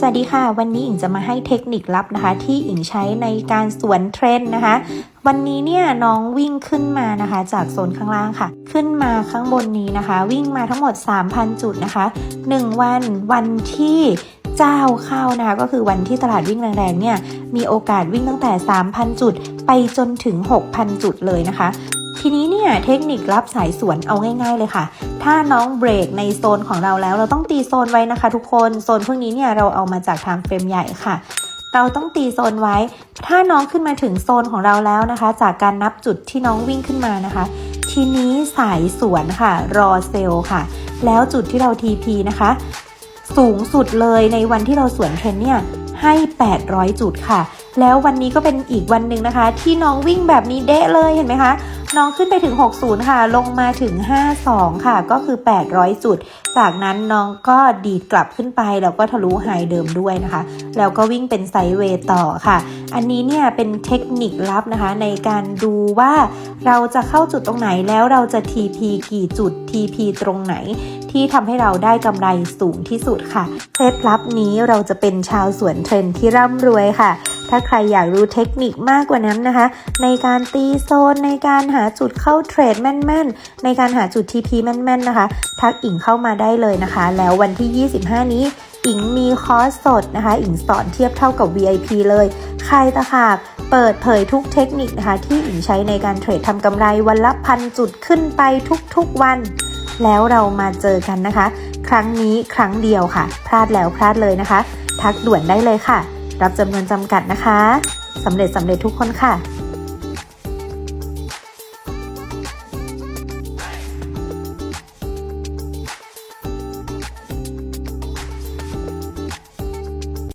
สวัสดีค่ะ วันนี้อิงจะมาให้เทคนิคลับนะคะ ที่อิงใช้ในการสวนเทรนด์นะคะ วันนี้เนี่ยน้องวิ่งขึ้นมานะคะ จากโซนข้างล่างค่ะ ขึ้นมาข้างบนนี้นะคะ วิ่งมาทั้งหมด 3,000 จุดนะคะ 1 วันวันที่เจ้าเข้านะคะก็คือวันที่ตลาดวิ่งแรงๆเนี่ยมีโอกาสวิ่งตั้งแต่ 3,000 จุด ไปจนถึง 6,000 จุดเลยนะคะ ทีนี้เนี่ยเทคนิครับสายสวนเอาง่ายๆเลยค่ะ ถ้าน้องเบรกในโซนของเราแล้วเราต้องตีโซนไว้นะคะ ทุกคนโซนพวกนี้เนี่ยเราเอามาจากทางเฟรมใหญ่ค่ะเราต้องตีโซนไว้ ถ้าน้องขึ้นมาถึงโซนของเราแล้วนะคะ จากการนับจุดที่น้องวิ่งขึ้นมานะคะ ทีนี้สายสวนค่ะ รอเซลค่ะ แล้วจุดที่เรา TP นะคะ สูงสุดเลยในวันที่เราสวนเทรนเนี่ยให้ 800 จุดค่ะ แล้ววันนี้ก็เป็นอีกวันหนึ่งนะคะ ที่น้องวิ่งแบบนี้เดะเลยเห็นไหมคะ น้องขึ้นไปถึง 60 ค่ะ ลงมาถึง 52 ค่ะ ก็คือ 800 จุด จากนั้นน้องก็ดีดกลับขึ้นไป แล้วก็ทะลุไฮเดิมด้วยนะคะ แล้วก็วิ่งเป็นไซด์เวย์ต่อค่ะ อันนี้เนี่ยเป็นเทคนิคลับนะคะ ในการดูว่าเราจะเข้าจุดตรงไหนแล้วเราจะ TP กี่จุด TP ตรงไหนที่ทำให้เราได้กำไรสูงที่สุดค่ะ เคล็ดลับนี้เราจะเป็นชาวสวนเทรนที่ร่ำรวยค่ะ ถ้าใครอยากรู้เทคนิคมากกว่านั้นนะคะ ในการตีโซนในการหาจุดเข้าเทรดแม่นๆ ในการหาจุด TP แม่นๆนะคะ ทักอิงเข้ามาได้เลยนะคะ แล้ววันที่ 25 นี้อิงมีคอร์สสดนะคะ อิงสอนเทียบเท่ากับ VIP เลย ใครตะขาบเปิดเผยทุกเทคนิคนะคะ ที่อิงใช้ในการเทรดทำกำไรวันละพันจุดขึ้นไปทุกๆวัน แล้วเรามาเจอกันนะคะ ครั้งนี้ครั้งเดียวค่ะ พลาดแล้วพลาดเลยนะคะ ทักด่วนได้เลยค่ะ รับจำนวนจำกัดนะคะสำเร็จสำเร็จทุกคนค่ะ